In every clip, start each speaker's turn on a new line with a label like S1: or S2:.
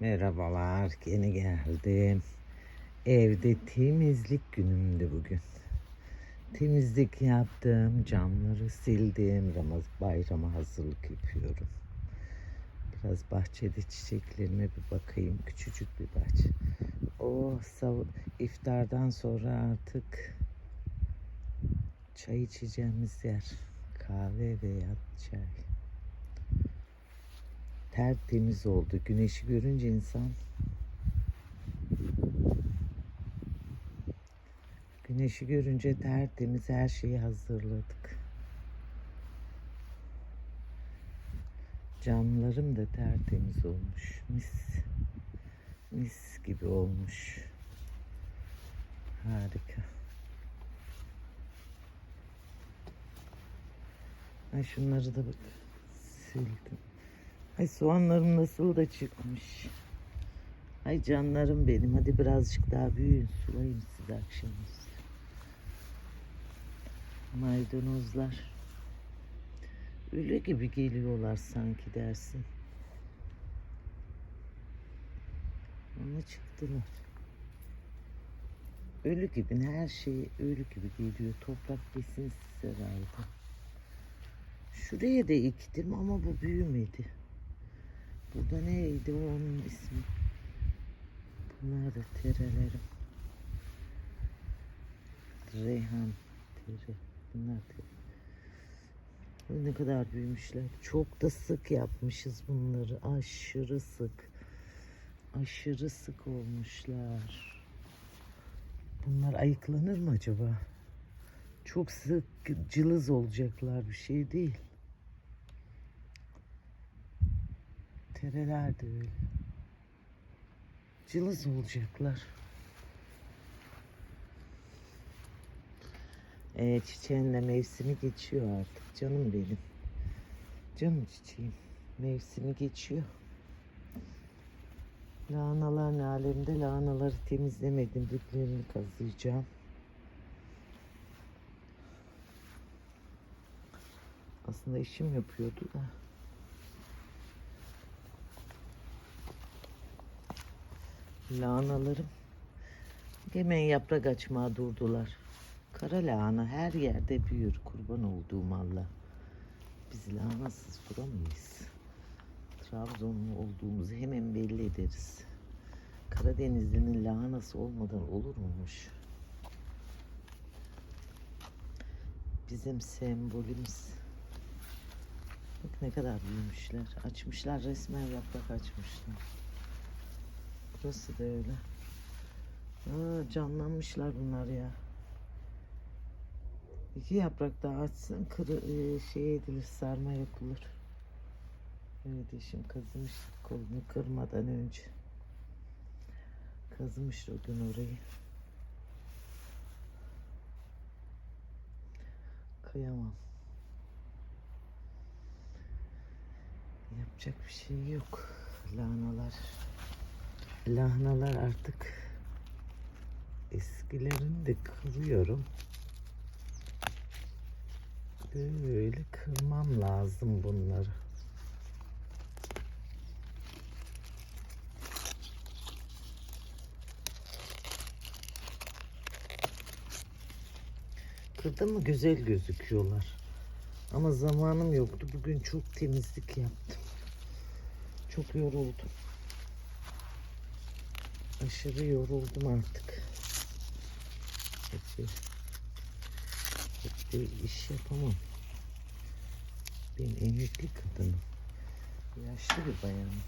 S1: Merhabalar, yeni geldim. Evde temizlik günümdü bugün. Temizlik yaptım, camları sildim, Ramaz bayrama hazırlık yapıyorum. Biraz bahçede çiçeklerime bir bakayım, küçücük bir bahçe. O sav- iftardan sonra artık çay içeceğimiz yer. Kahve veya çay tertemiz oldu. Güneşi görünce insan Güneşi görünce tertemiz her şeyi hazırladık. Camlarım da tertemiz olmuş. Mis. Mis gibi olmuş. Harika. Ay şunları da bak sildim. Ay soğanlarım nasıl da çıkmış. Ay canlarım benim. Hadi birazcık daha büyüyün. Sulayayım size akşamüstü. Maydanozlar. Ölü gibi geliyorlar sanki dersin. Ama çıktılar. Ölü gibi her şey ölü gibi geliyor. Toprak besinsiz herhalde. Şuraya da ektim ama bu büyümedi. Burada neydi onun ismi? Bunlar da terelerim. Reyhan tere. Bunlar tere. Ay, Ne kadar büyümüşler. Çok da sık yapmışız bunları. Aşırı sık. Aşırı sık olmuşlar. Bunlar ayıklanır mı acaba? Çok sık cılız olacaklar bir şey değil. Tereler de öyle. Cılız olacaklar. Ee, çiçeğin de mevsimi geçiyor artık. Canım benim. Canım çiçeğim. Mevsimi geçiyor. Lahanalar ne alemde? Lahanaları temizlemedim. Diplerini kazıyacağım. Aslında işim yapıyordu da. Lahanalarım hemen yaprak açmaya durdular. Kara lahana her yerde büyür kurban olduğum Allah. Biz lahanasız duramayız. Trabzonlu olduğumuzu hemen belli ederiz. Karadenizli'nin lahanası olmadan olur muymuş? Bizim sembolümüz. Bak ne kadar büyümüşler. Açmışlar resmen yaprak açmışlar. Burası da öyle. Aa, canlanmışlar bunlar ya. İki yaprak daha açsın kırı, e, şey edilir sarma yapılır. Evet eşim kazımış kolunu kırmadan önce. Kazımış o gün orayı. Kıyamam. Yapacak bir şey yok. Lahanalar. Lahanalar artık eskilerini de kırıyorum. Böyle kırmam lazım bunları. Kırdım mı güzel gözüküyorlar. Ama zamanım yoktu. Bugün çok temizlik yaptım. Çok yoruldum. Aşırı yoruldum artık. Hep bir, hep bir iş yapamam. Ben emekli kadınım. Yaşlı bir bayanım.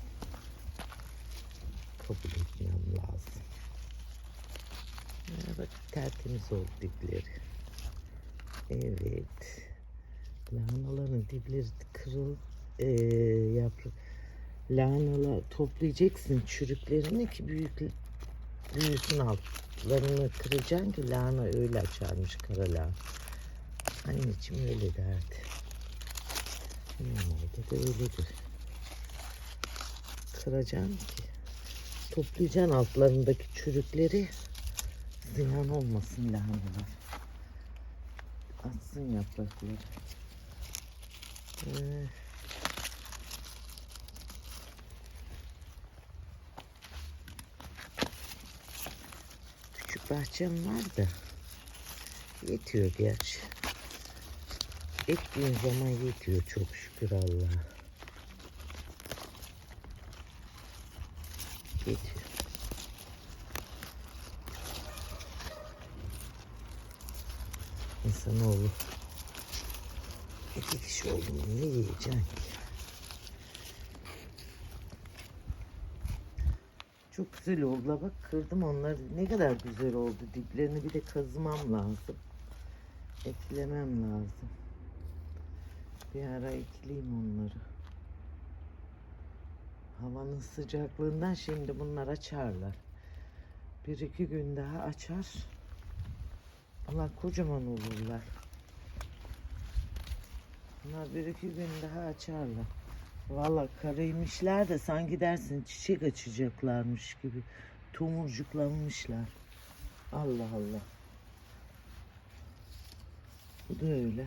S1: Kabul etmem lazım. Bak tertemiz oldu dipleri. Evet. Lahanaların dipleri kırıl ee, yaprak. Lahanalar toplayacaksın çürüklerini ki büyük büyüsün altlarını kıracaksın ki lahana öyle açarmış kara lahana. Anneciğim öyle derdi. Normalde de öyledir. Kıracaksın ki toplayacaksın altlarındaki çürükleri ziyan olmasın lahanalar. Atsın yaprakları. Ee, bahçem var da yetiyor gerçi. Ektiğin zaman yetiyor çok şükür Allah'a. Yetiyor. İnsanoğlu iki kişi oldu ne yiyeceksin ki? Çok güzel oldu. Bak kırdım onları. Ne kadar güzel oldu. Diplerini bir de kazımam lazım. Eklemem lazım. Bir ara ekleyeyim onları. Havanın sıcaklığından şimdi bunlar açarlar. Bir iki gün daha açar. Bunlar kocaman olurlar. Bunlar bir iki gün daha açarlar. Valla karaymışlar da sanki dersin çiçek açacaklarmış gibi. Tomurcuklanmışlar. Allah Allah. Bu da öyle.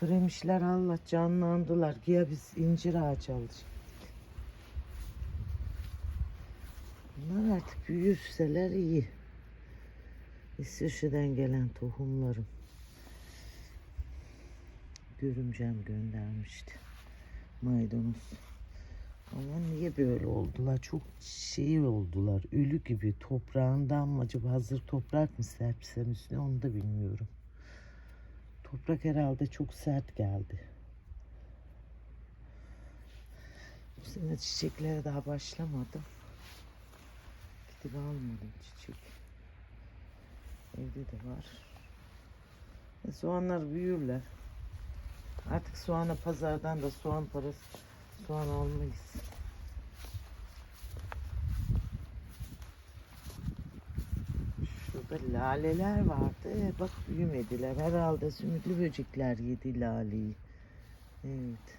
S1: Kremişler Allah canlandılar. Ya biz incir ağacı alacaktık. Bunlar artık büyürseler iyi. İsviçre'den gelen tohumlarım. Görümcem göndermişti. Maydanoz. Ama niye böyle oldular? Çok şey oldular. Ölü gibi toprağından mı acaba hazır toprak mı serpsem üstüne onu da bilmiyorum. Toprak herhalde çok sert geldi. Bu sene çiçeklere daha başlamadım. Gidip almadım çiçek. Evde de var. Soğanlar büyürler. Artık soğana pazardan da soğan parası soğan almayız. Şurada laleler vardı. Bak büyümediler. Herhalde sümüklü böcekler yedi laleyi. Evet.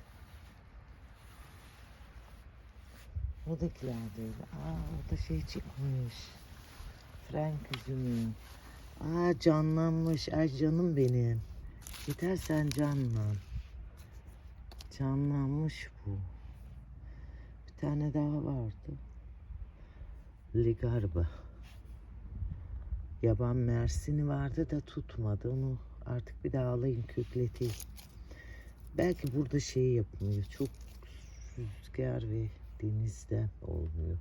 S1: Oradakiler de öyle. Aa orada şey çıkmış. Frank üzümü. Aa canlanmış. Ay canım benim. Yeter sen canlan. Canlanmış bu. Bir tane daha vardı. Ligarba. Yaban mersini vardı da tutmadı. Onu artık bir daha alayım kökleteyim. Belki burada şey yapmıyor. Çok rüzgar ve denizden olmuyor.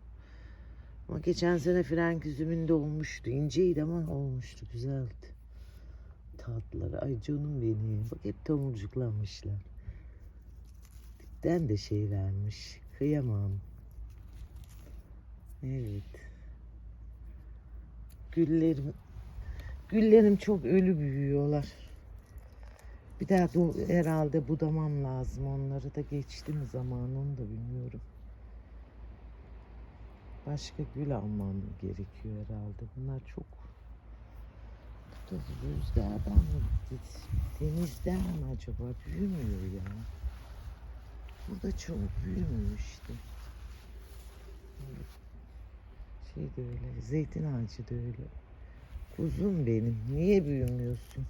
S1: Ama geçen sene frenk üzümünde olmuştu. İnceydi ama olmuştu. Güzeldi. Tatlıları. Ay canım benim. Bak hep tomurcuklanmışlar. Dipten de şey vermiş. Kıyamam. Evet. Güllerim Güllerim çok ölü büyüyorlar. Bir daha do- herhalde budamam lazım onları da geçti mi zaman onu da bilmiyorum. Başka gül almam gerekiyor herhalde. Bunlar çok rüzgardan denizden acaba büyümüyor ya. Burada çok büyümüyor işte. Şey de öyle, zeytin ağacı da öyle. Kuzum benim, niye büyümüyorsun?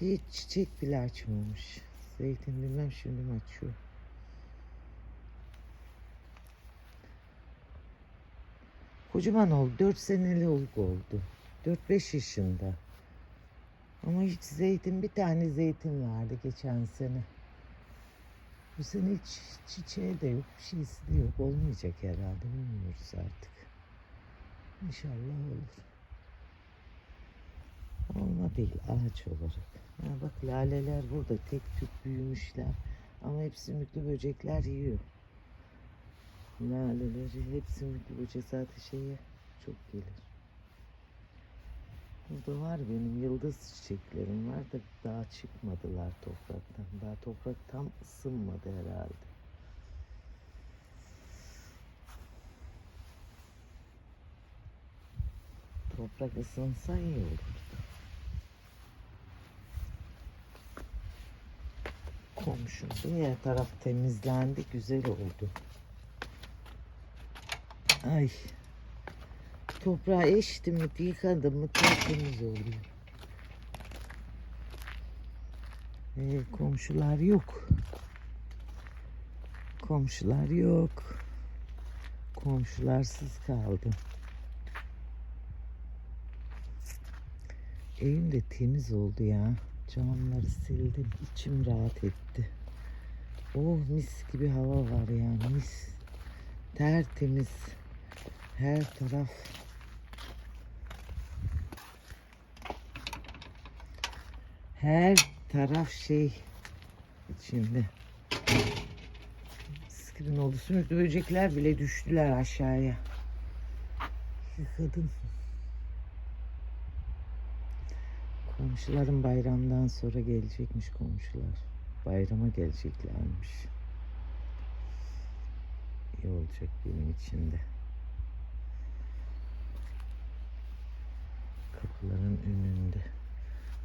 S1: Hiç çiçek bile açmamış. Zeytin bilmem şimdi mi açıyor. Kocaman oldu. 4 senelik oldu. 4-5 yaşında. Ama hiç zeytin, bir tane zeytin vardı geçen sene. Bu sene hiç çiçeği de yok, bir şeysi de yok. Olmayacak herhalde, bilmiyoruz artık. İnşallah olur. Olma değil, ağaç olarak. Ha bak laleler burada tek tük büyümüşler. Ama hepsi mutlu böcekler yiyor. Laleleri hepsi mutlu böcek zaten şeye çok gelir. Burada var benim yıldız çiçeklerim var da daha çıkmadılar topraktan. Daha toprak tam ısınmadı herhalde. Toprak ısınsa iyi olur. Komşum diğer taraf temizlendi güzel oldu. Ay toprağı eştim mi yıkadım mı tertemiz oluyor. Ee, komşular yok. Komşular yok. Komşularsız kaldım. Evim de temiz oldu ya. Camları sildim. İçim rahat etti. Oh mis gibi hava var yani mis. Tertemiz. Her taraf. Her taraf şey içinde. Gibi oldu. Sümüklü böcekler bile düştüler aşağıya. Yıkadım. Komşuların bayramdan sonra gelecekmiş komşular. Bayrama geleceklermiş. İyi olacak benim için de. Kapıların önünde.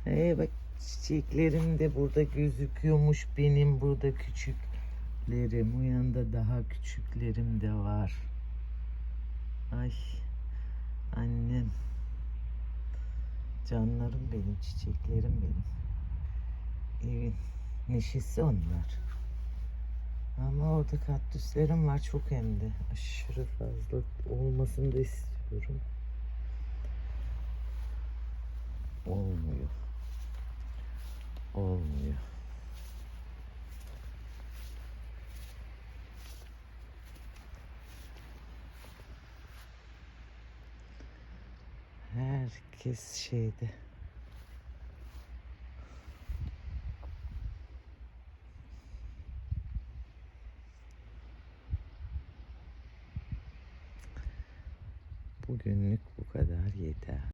S1: Ee bak çiçeklerim de burada gözüküyormuş benim burada küçüklerim. O yanda daha küçüklerim de var. Ay annem. Canlarım benim, çiçeklerim benim. Evin neşesi onlar. Ama orada kaktüslerim var çok hem de. Aşırı fazla olmasını da istiyorum. Olmuyor. Olmuyor. Herkes şeyde.